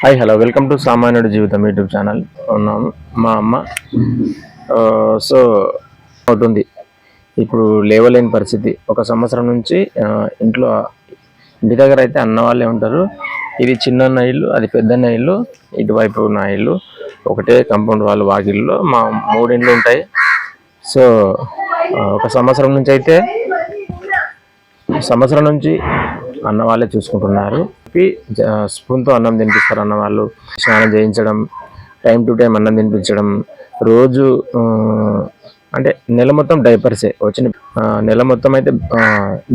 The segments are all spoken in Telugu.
హాయ్ హలో వెల్కమ్ టు సామాన్యుడి జీవితం యూట్యూబ్ ఛానల్ ఉన్నాము మా అమ్మ సో అవుతుంది. ఇప్పుడు లేవలేని పరిస్థితి. ఒక సంవత్సరం నుంచి ఇంట్లో ఇంటి దగ్గర అయితే అన్న వాళ్ళే ఉంటారు. ఇది చిన్న ఇల్లు అది పెద్ద ఇల్లు ఇటువైపు నా ఇల్లు ఒకటే కంపౌండ్ వాళ్ళు వాకిల్లో మా మూడు ఇండ్లు ఉంటాయి. సో ఒక సంవత్సరం నుంచి అయితే సంవత్సరం నుంచి అన్న వాళ్ళే చూసుకుంటున్నారు స్పూన్తో అన్నం తినిపిస్తారు అన్న వాళ్ళు స్నానం చేయించడం టైం టు టైం అన్నం తినిపించడం. రోజు అంటే నెల మొత్తం డైపర్సే వచ్చిన నెల మొత్తం అయితే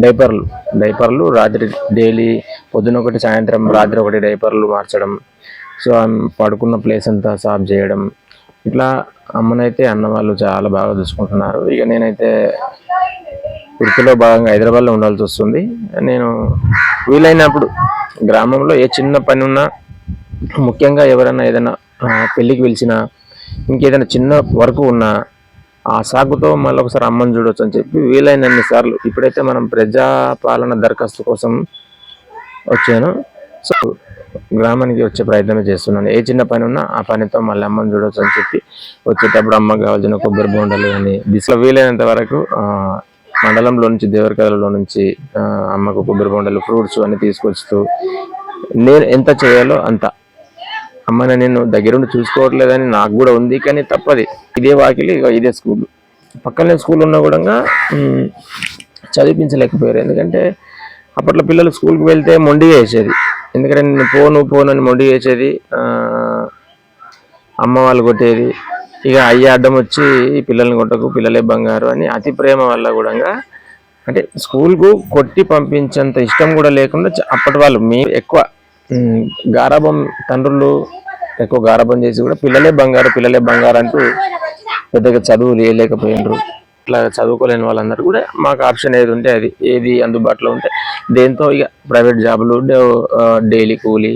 డైపర్లు. డైపర్లు రాత్రి డైలీ పొద్దున ఒకటి సాయంత్రం రాత్రి ఒకటి డైపర్లు మార్చడం. సో పడుకున్న ప్లేస్ అంతా సాఫ్ చేయడం. ఇట్లా అమ్మనైతే అన్న వాళ్ళు చాలా బాగా చూసుకుంటున్నారు. ఇక నేనైతే వృత్తిలో భాగంగా హైదరాబాద్లో ఉండాల్సి వస్తుంది. నేను వీలైనప్పుడు గ్రామంలో ఏ చిన్న పని ఉన్నా ముఖ్యంగా ఎవరైనా ఏదైనా పెళ్ళికి పిలిచినా ఇంకేదైనా చిన్న వర్క్ ఉన్నా ఆ సాకుతో మళ్ళీ ఒకసారి అమ్మని చూడొచ్చు అని చెప్పి వీలైనన్ని సార్లు ఇప్పుడైతే మనం ప్రజాపాలన దరఖాస్తు కోసం వచ్చాను. సో గ్రామానికి వచ్చే ప్రయత్నమే చేస్తున్నాను. ఏ చిన్న పని ఉన్నా ఆ పనితో మళ్ళీ అమ్మని చూడొచ్చు అని చెప్పి వచ్చేటప్పుడు అమ్మకి కావాల్సిన కొబ్బరి బొండలు కానీ దిశలో వీలైనంత వరకు మండలంలో నుంచి దేవరకలలో నుంచి అమ్మకు కొబ్బరి బొండలు ఫ్రూట్స్ అన్ని తీసుకొస్తూ నేను ఎంత చేయాలో అంత. అమ్మని నేను దగ్గరుండి చూసుకోవట్లేదని నాకు కూడా ఉంది కానీ తప్పది. ఇదే వాకిలి ఇదే స్కూల్. పక్కనే స్కూల్ ఉన్నా కూడా చదివించలేకపోయారు. ఎందుకంటే అప్పట్లో పిల్లలు స్కూల్కి వెళ్తే మొండి వేసేది ఎందుకంటే నేను పోను పోను అని మొండి వేసేది అమ్మ వాళ్ళు కొట్టేది ఇక అయ్య అడ్డం వచ్చి ఈ పిల్లల్ని కొట్టకు పిల్లలే బంగారు అని అతి ప్రేమ వల్ల కూడా అంటే స్కూల్కు కొట్టి పంపించేంత ఇష్టం కూడా లేకుండా చ- అప్పటి వాళ్ళు మీ ఎక్కువ గారాభం గారాబం తండ్రులు ఎక్కువ గారాబం చేసి కూడా పిల్లలే బంగారు పిల్లలే బంగారు అంటూ పెద్దగా చదువు లేకపోయినరు ఇట్లా చదువుకోలేని వాళ్ళందరూ కూడా మాకు ఆప్షన్ ఏది ఉంటే అది ఏది అందుబాటులో ఉంటే దేంతో ఇక ప్రైవేట్ జాబులు డైలీ కూలీ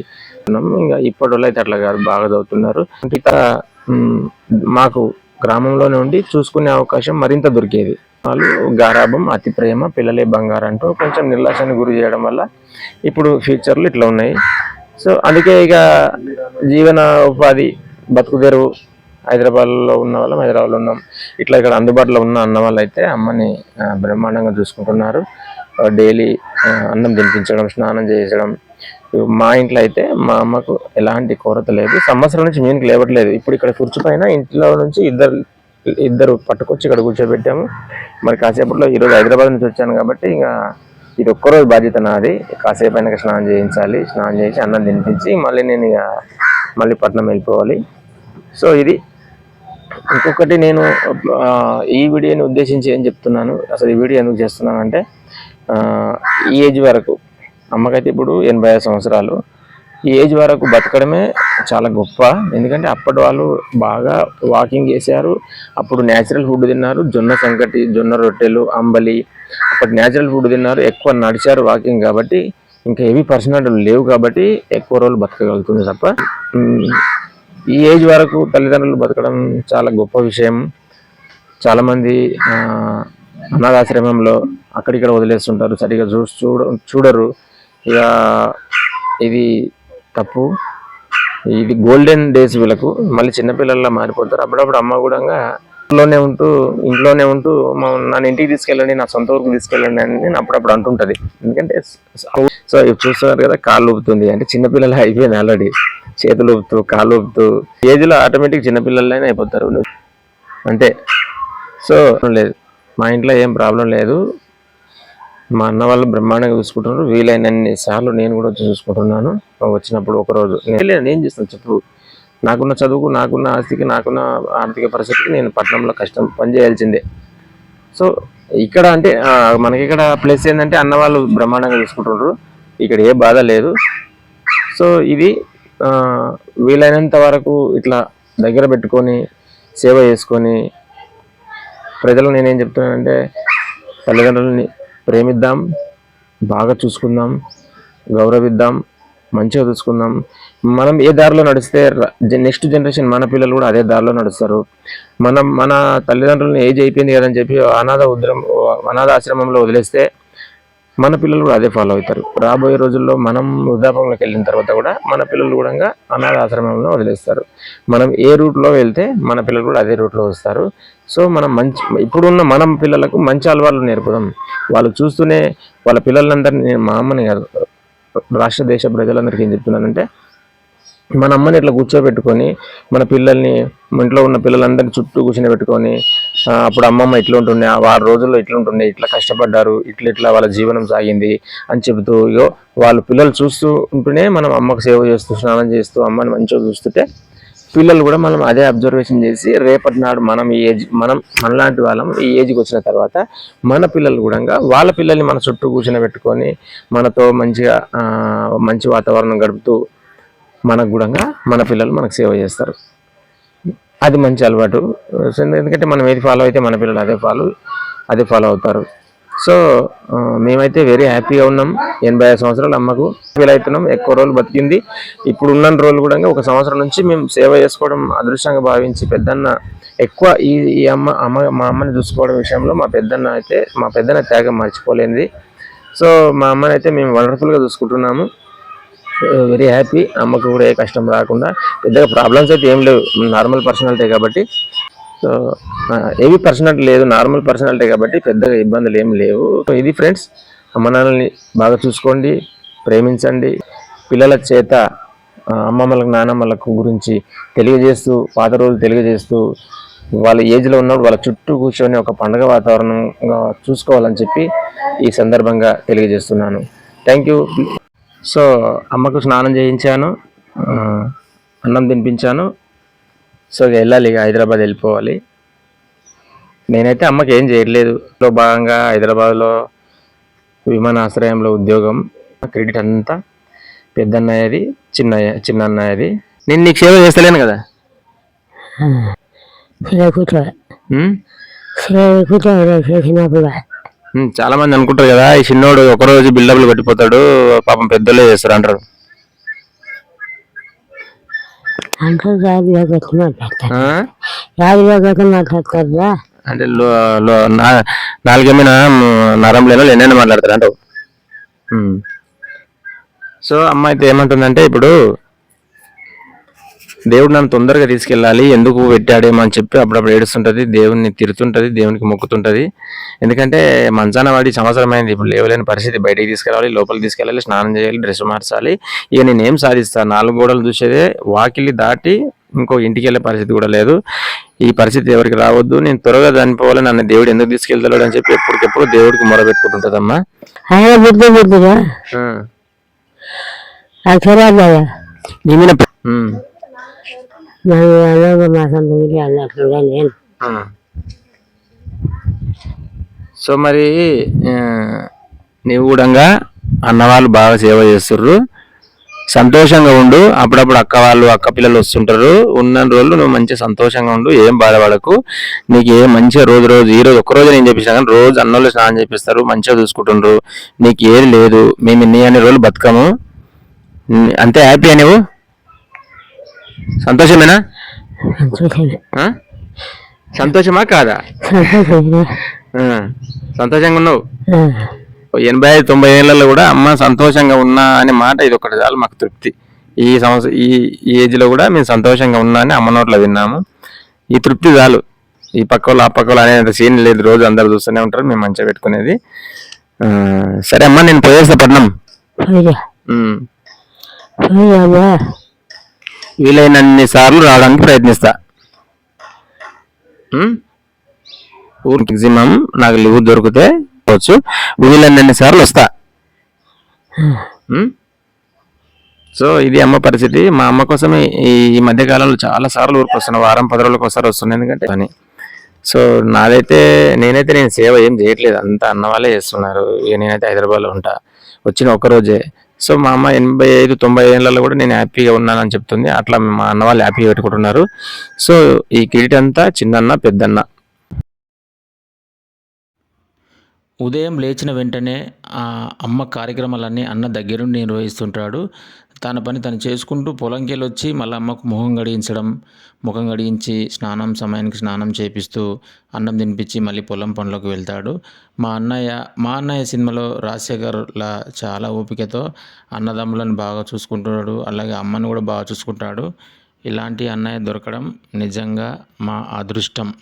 ఇంకా ఇప్పటి వాళ్ళు అయితే అట్లా కాదు బాగా చదువుతున్నారు. ఇక మాకు గ్రామంలోనే ఉండి చూసుకునే అవకాశం మరింత దొరికేది. వాళ్ళు గారాభం అతి ప్రేమ పిల్లలే బంగారు అంటూ కొంచెం నిర్లక్ష్యాన్ని గురి చేయడం వల్ల ఇప్పుడు ఫ్యూచర్లు ఇట్లా ఉన్నాయి. సో అందుకే ఇక జీవన ఉపాధి బతుకు తెరువు హైదరాబాద్లో ఉన్న వాళ్ళం హైదరాబాద్లో ఉన్నాం. ఇట్లా ఇక్కడ అందుబాటులో ఉన్న అన్న వాళ్ళు అయితే అమ్మని బ్రహ్మాండంగా చూసుకుంటున్నారు. డైలీ అన్నం తినిపించడం స్నానం చేయించడం మా ఇంట్లో అయితే మా అమ్మకు ఎలాంటి కొరత లేదు. సంవత్సరం నుంచి మేము లేవట్లేదు. ఇప్పుడు ఇక్కడ కూర్చుపైన ఇంట్లో నుంచి ఇద్దరు ఇద్దరు పట్టుకొచ్చి ఇక్కడ కూర్చోబెట్టాము. మరి కాసేపట్లో ఈరోజు హైదరాబాద్ నుంచి వచ్చాను కాబట్టి ఇంకా ఇది ఒక్కరోజు బాధ్యత నాది. కాసేపు అయినాక స్నానం చేయించాలి. స్నానం చేసి అన్నం తినిపించి మళ్ళీ నేను ఇక మళ్ళీ పట్నం వెళ్ళిపోవాలి. సో ఇది ఇంకొకటి నేను ఈ వీడియోని ఉద్దేశించి ఏం చెప్తున్నాను? అసలు ఈ వీడియో ఎందుకు చేస్తున్నాను అంటే ఈ ఏజ్ వరకు అమ్మకైతే ఇప్పుడు ఎనభై ఐదు సంవత్సరాలు. ఈ ఏజ్ వరకు బతకడమే చాలా గొప్ప. ఎందుకంటే అప్పటి వాళ్ళు బాగా వాకింగ్ చేశారు. అప్పుడు న్యాచురల్ ఫుడ్ తిన్నారు. జొన్న సంకటి జొన్న రొట్టెలు అంబలి అప్పటి న్యాచురల్ ఫుడ్ తిన్నారు. ఎక్కువ నడిచారు వాకింగ్ కాబట్టి ఇంకా ఏవి పర్సనాలిటీలు లేవు కాబట్టి ఎక్కువ రోజులు బతకగలుగుతుంది తప్ప. ఈ ఏజ్ వరకు తల్లిదండ్రులు బతకడం చాలా గొప్ప విషయం. చాలామంది అనాథాశ్రమంలో అక్కడిక్కడ వదిలేస్తుంటారు. సరిగా చూ చూడ చూడరు. ఇక ఇది తప్పు. ఇది గోల్డెన్ డేస్ వీళ్ళకు. మళ్ళీ చిన్నపిల్లల్లా మారిపోతారు. అప్పుడప్పుడు అమ్మ కూడా ఇంట్లోనే ఉంటూ ఇంట్లోనే ఉంటూ మా నన్ను ఇంటికి తీసుకెళ్ళండి నా సొంత ఊరికి తీసుకెళ్ళండి అని నేను అప్పుడప్పుడు అంటుంటుంది. ఎందుకంటే సో ఇవి చూస్తున్నారు కదా కాళ్ళు ఊపుతుంది. అంటే చిన్నపిల్లలు అయిపోయింది ఆల్రెడీ చేతులు ఊపుతూ కాళ్ళు ఊపుతూ. ఏజ్లో ఆటోమేటిక్ చిన్నపిల్లలైనా అయిపోతారు. అంతే. సో లేదు. మా ఇంట్లో ఏం ప్రాబ్లం లేదు. మా అన్న వాళ్ళు బ్రహ్మాండంగా చూసుకుంటున్నారు. వీలైనన్ని సార్లు నేను కూడా వచ్చి చూసుకుంటున్నాను. వచ్చినప్పుడు ఒకరోజు నేను నేను చేస్తాను చెప్పు? నాకున్న చదువుకు నాకున్న ఆస్తికి నాకున్న ఆర్థిక పరిస్థితికి నేను పట్టణంలో కష్టం పని చేయాల్సిందే. సో ఇక్కడ అంటే మనకి ఇక్కడ ప్లేస్ ఏంటంటే అన్న వాళ్ళు బ్రహ్మాండంగా చూసుకుంటున్నారు. ఇక్కడ ఏ బాధ లేదు. సో ఇది వీలైనంత వరకు ఇట్లా దగ్గర పెట్టుకొని సేవ చేసుకొని ప్రజలు నేనేం చెప్తున్నానంటే తల్లిదండ్రులని ప్రేమిద్దాం బాగా చూసుకుందాం గౌరవిద్దాం మంచిగా చూసుకుందాం. మనం ఏ దారిలో నడిస్తే నెక్స్ట్ జనరేషన్ మన పిల్లలు కూడా అదే దారిలో నడుస్తారు. మనం మన తల్లిదండ్రులను ఏజ్ అయిపోయింది కదని చెప్పి అనాథ ఉద్రం అనాథ ఆశ్రమంలో వదిలేస్తే మన పిల్లలు కూడా అదే ఫాలో అవుతారు. రాబోయే రోజుల్లో మనం వృద్ధాపంలోకి వెళ్ళిన తర్వాత కూడా మన పిల్లలు కూడా అనాథ ఆశ్రమంలో వదిలేస్తారు. మనం ఏ రూట్లో వెళ్తే మన పిల్లలు కూడా అదే రూట్లో వస్తారు. సో మనం మంచి ఇప్పుడున్న మనం పిల్లలకు మంచి అలవాట్లు నేర్పుదాం. వాళ్ళు చూస్తూనే వాళ్ళ పిల్లలందరినీ నేను మా అమ్మని కాదు రాష్ట్ర దేశ ప్రజలందరికీ ఏం చెప్తున్నానంటే మన అమ్మని ఇట్లా కూర్చోబెట్టుకొని మన పిల్లల్ని ఇంట్లో ఉన్న పిల్లలందరినీ చుట్టూ కూర్చొని పెట్టుకొని అప్పుడు అమ్మమ్మ ఇట్లా ఉంటుండే ఆ వారం రోజుల్లో ఇట్లా ఉంటుండే ఇట్లా కష్టపడ్డారు ఇట్లా ఇట్లా వాళ్ళ జీవనం సాగింది అని చెబుతూ ఇగో వాళ్ళ పిల్లలు చూస్తూ ఉంటూనే మనం అమ్మకు సేవ చేస్తూ స్నానం చేస్తూ అమ్మని మంచిగా చూస్తుంటే పిల్లలు కూడా మనం అదే అబ్జర్వేషన్ చేసి రేపటి నాడు మనం ఈ ఏజ్ మనం మనలాంటి వాళ్ళం ఈ ఏజ్కి వచ్చిన తర్వాత మన పిల్లలు కూడా వాళ్ళ పిల్లల్ని మన చుట్టూ కూర్చొని పెట్టుకొని మనతో మంచిగా మంచి వాతావరణం గడుపుతూ మనకు కూడా మన పిల్లలు మనకు సేవ చేస్తారు. అది మంచి అలవాటు. ఎందుకంటే మనం ఏది ఫాలో అయితే మన పిల్లలు అదే ఫాలో అదే ఫాలో అవుతారు. సో మేమైతే వెరీ హ్యాపీగా ఉన్నాం. ఎనభై ఐదు సంవత్సరాలు అమ్మకు ఫీల్ అవుతున్నాం ఎక్కువ రోజులు బతికింది. ఇప్పుడు ఉన్న రోజులు కూడా ఒక సంవత్సరం నుంచి మేము సేవ చేసుకోవడం అదృష్టంగా భావించి పెద్దన్న ఎక్కువ ఈ ఈ అమ్మ అమ్మ మా అమ్మని చూసుకోవడం విషయంలో మా పెద్దన్న అయితే మా పెద్దన్న త్యాగం మర్చిపోలేనిది. సో మా అమ్మని అయితే మేము వండర్ఫుల్గా చూసుకుంటున్నాము. Uh, వెరీ హ్యాపీ అమ్మకు కూడా ఏ కష్టం రాకుండా. పెద్దగా ప్రాబ్లమ్స్ అయితే ఏం లేవు. Mm, నార్మల్ పర్సనాలిటీ కాబట్టి. సో ఏవి పర్సనాలిటీ లేదు. నార్మల్ పర్సనాలిటీ కాబట్టి పెద్దగా ఇబ్బందులు ఏం లేవు. ఇది ఫ్రెండ్స్ అమ్మ నాన్నల్ని బాగా చూసుకోండి. ప్రేమించండి. పిల్లల చేత uh, అమ్మమ్మలకు నానమ్మలకు గురించి తెలియజేస్తూ పాత రోజులు తెలియజేస్తూ వాళ్ళ ఏజ్లో ఉన్నప్పుడు వాళ్ళ చుట్టూ కూర్చొని ఒక పండగ వాతావరణంగా చూసుకోవాలని చెప్పి ఈ సందర్భంగా తెలియజేస్తున్నాను. థ్యాంక్ యూ సో అమ్మకు స్నానం చేయించాను అన్నం తినిపించాను. సో ఇక వెళ్ళాలి ఇక హైదరాబాద్ వెళ్ళిపోవాలి. నేనైతే అమ్మకి ఏం చేయట్లేదు. లో భాగంగా హైదరాబాద్లో విమానాశ్రయంలో ఉద్యోగం క్రెడిట్ అంతా పెద్దన్నయ్యది చిన్నయ్య చిన్న అన్నయ్యది నేను నీకు సేవ చేస్తలేను కదా? కూర్చో కూర్చో చేసినప్పుడు చాలా మంది అనుకుంటారు కదా ఈ చిన్నోడు ఒకరోజు బిల్డప్లు కొట్టిపోతాడు పాపం పెద్దోళ్ళే చేస్తారు అంటారు. అంటే నాలుగేమైనా నరం లేనో ఎన్నైనా మాట్లాడతారు అంటావు. సో అమ్మ అయితే ఏమంటుందంటే ఇప్పుడు దేవుడు నన్ను తొందరగా తీసుకెళ్ళాలి ఎందుకు పెట్టాడేమో అని చెప్పి అప్పుడప్పుడు ఏడుస్తుంటది దేవుడిని తిరుతుంటది దేవునికి మొక్కుతుంటది. ఎందుకంటే మంచాన వాడి సంవత్సరం అయింది ఇప్పుడు లేవలేని పరిస్థితి. బయటికి తీసుకెళ్ళాలి లోపలికి తీసుకెళ్ళాలి స్నానం చేయాలి డ్రెస్ మార్చాలి. ఇక నేను సాధిస్తాను నాలుగు గోడలు చూసేదే వాకిలి దాటి ఇంకో ఇంటికి వెళ్ళే పరిస్థితి కూడా లేదు. ఈ పరిస్థితి ఎవరికి రావద్దు. నేను త్వరగా చనిపోవాలి నన్ను దేవుడు ఎందుకు తీసుకెళ్తాడు అని చెప్పి ఎప్పటికెప్పుడు దేవుడికి బుద్ధి బుద్ధిగా? నీ మీద మాసం మిగిలి అన్నట్లుగా నేను. సో మరి ఆ, నీవు కూడా అన్నవాళ్ళు బాగా సేవ చేస్తుర్రు. సంతోషంగా ఉండు. అప్పుడప్పుడు అక్క వాళ్ళు అక్క పిల్లలు వస్తుంటారు. ఉన్న రోజులు నువ్వు మంచిగా సంతోషంగా ఉండు. ఏం బాధపడకు. నీకు ఏ మంచిగా రోజు రోజు ఈ రోజు ఒక్క రోజు నేను చెప్పేసాను కానీ రోజు అన్నోళ్ళు స్నానం చేపిస్తారు మంచిగా చూసుకుంటుండ్రు. నీకు ఏది లేదు. మేము ఇన్ని అన్ని రోజులు బతకము. అంతే హ్యాపీ నువ్వు సంతోషమేనా? సంతోషమే. ఆ? సంతోషమా కాదా? ఆ, సంతోషంగా ఉన్నావు? ఓ ఎనభై ఐదు తొంభై ఏళ్ళలో కూడా అమ్మ సంతోషంగా ఉన్నా అనే మాట ఇది ఒకటి చాలు మాకు తృప్తి. ఈ సంవత్సరం ఈ ఈ ఏజ్లో కూడా మేము సంతోషంగా ఉన్నా అని అమ్మ నోట్లో విన్నాము. ఈ తృప్తి చాలు. ఈ పక్క వాళ్ళు ఆ పక్క వాళ్ళు అనేది సీన్ లేదు. రోజు అందరు చూస్తూనే ఉంటారు. మేము మంచిగా పెట్టుకునేది. ఆ, సరే అమ్మా నేను పోయేస్తా పట్నం. ఉమ్. వీలైనన్ని సార్లు రావడానికి ప్రయత్నిస్తా. ఊరు మ్యాక్సిమం నాకు లీవ్ దొరికితే వచ్చు వీలైనన్ని సార్లు వస్తా. సో ఇది అమ్మ పరిస్థితి. మా అమ్మ కోసం ఈ మధ్యకాలంలో చాలా సార్లు ఊరికి వస్తున్నా. వారం పది రోజులకు ఒకసారి వస్తున్నాయి ఎందుకంటే అని సో నాదైతే నేనైతే నేను సేవ ఏం చేయట్లేదు. అంతా అన్న వాళ్ళే చేస్తున్నారు. ఇక నేనైతే హైదరాబాద్లో ఉంటా. వచ్చిన ఒక్కరోజే రోజే. సో మా అమ్మ ఎనభై ఐదు తొంభై ఏళ్ళలో కూడా నేను హ్యాపీగా ఉన్నానని చెప్తుంది. అట్లా మా అన్న వాళ్ళు హ్యాపీగా పెట్టుకుంటున్నారు. సో ఈ కిరీట్ అంతా చిన్నన్న పెద్దన్న. ఉదయం లేచిన వెంటనే ఆ అమ్మ కార్యక్రమాలన్నీ అన్న దగ్గరుండి నిర్వహిస్తుంటాడు. తన పని తను చేసుకుంటూ పొలంకి వెళ్ళి వచ్చి మళ్ళీ అమ్మకు ముఖం గడించడం ముఖం గడించి స్నానం సమయానికి స్నానం చేపిస్తూ అన్నం తినిపించి మళ్ళీ పొలం పనులకు వెళ్తాడు. మా అన్నయ్య మా అన్నయ్య సినిమాలో రాజశేఖర్లా చాలా ఓపికతో అన్నదమ్ములను బాగా చూసుకుంటున్నాడు అలాగే అమ్మను కూడా బాగా చూసుకుంటాడు. ఇలాంటి అన్నయ్య దొరకడం నిజంగా మా అదృష్టం.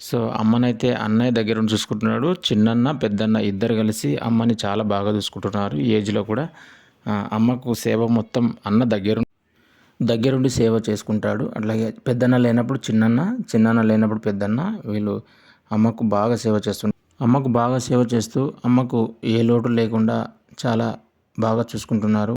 సో అమ్మనైతే అన్నయ్య దగ్గర చూసుకుంటున్నాడు. చిన్నన్న పెద్దన్న ఇద్దరు కలిసి అమ్మని చాలా బాగా చూసుకుంటున్నారు. ఏజ్లో కూడా అమ్మకు సేవ మొత్తం అన్న దగ్గర దగ్గరుండి సేవ చేసుకుంటాడు. అట్లాగే పెద్దన్న లేనప్పుడు చిన్నన్న చిన్నన్న లేనప్పుడు పెద్దన్న వీళ్ళు అమ్మకు బాగా సేవ చేస్తుంటారు. అమ్మకు బాగా సేవ చేస్తూ అమ్మకు ఏ లోటు లేకుండా చాలా బాగా చూసుకుంటున్నారు.